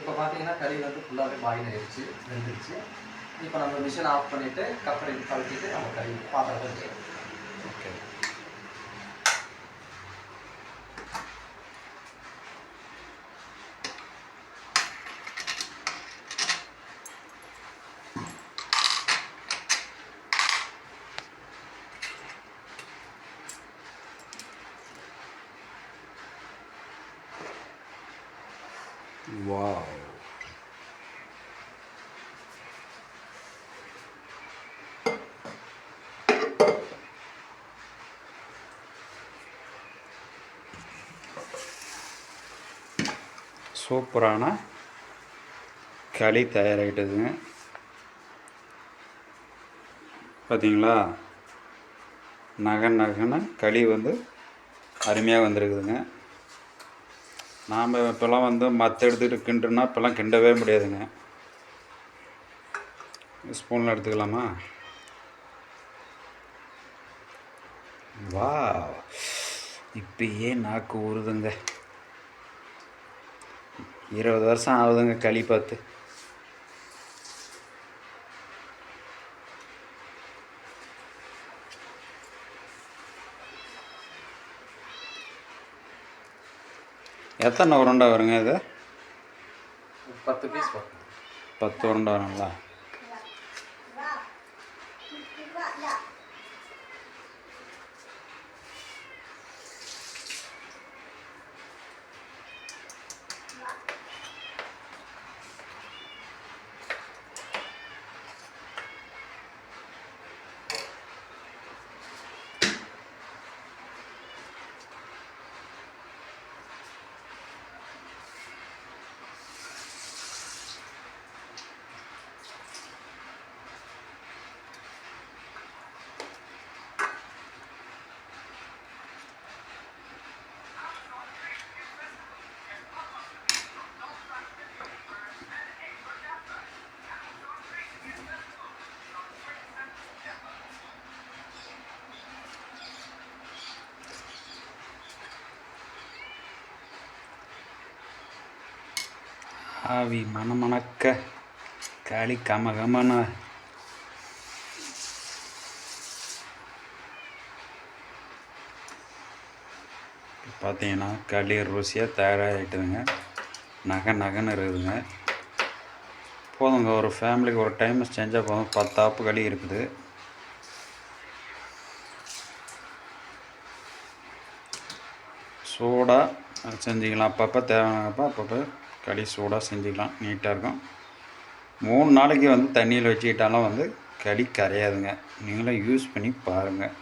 இப்போ பார்த்தீங்கன்னா கறி வந்து ஃபுல்லாகவே பாயில் ஆயிடுச்சு வெந்துருச்சு. இப்போ நம்ம மிஷின் ஆஃப் பண்ணிவிட்டு கப்பரை கழட்டிட்டு நம்ம கறி பாத்திரத்தை ஓகே வாவ் சூப்பரான களி தயாராகிட்டதுங்க. பார்த்தீங்களா? நகை நகன களி வந்து அருமையாக வந்திருக்குதுங்க. நாம் இப்போல்லாம் வந்து மற்ற எடுத்துக்கிட்டு கிண்டுனா இப்போல்லாம் கிண்டவே முடியாதுங்க. ஸ்பூனில் எடுத்துக்கலாமா? வா இப்பயே நாக்கு ஊறுதுங்க. இருபது வருஷம் ஆகுதுங்க களி பார்த்து. எத்தனை உருண்டை வருங்க இது? பத்து பீஸ் பத்து உருண்டை வருங்களா? ஆவி மணமணக்க களி கமகமன. பார்த்தீங்கன்னா களி ருசியாக தயாராகிட்டுதுங்க. நகை நகைன்னு இருக்குதுங்க. போதுங்க ஒரு ஃபேமிலிக்கு ஒரு டைம் செஞ்சால் போதும். பத்து ஆப்பு களி இருக்குது. சூடாக செஞ்சிக்கலாம். அப்பப்போ தேவையானப்போ அப்பப்போ களி சூடாக செஞ்சுக்கலாம். நீட்டாக இருக்கும். மூணு நாளைக்கு வந்து தண்ணியில் வச்சுக்கிட்டாலும் வந்து களி கரையாதுங்க. நீங்களும் யூஸ் பண்ணி பாருங்கள்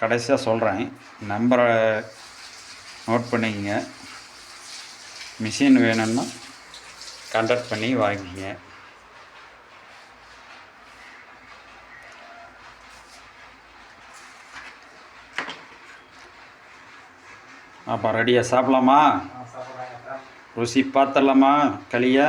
கடைசியாக சொல்கிறேன் நம்பரை நோட் பண்ணிக்கங்க. மிஷின் வேணும்னா கண்டக்ட் பண்ணி வாங்கிக்கங்க. அப்போ ரெடியாக சாப்பிடலாமா? ருசி பார்த்துடலாமா களியை?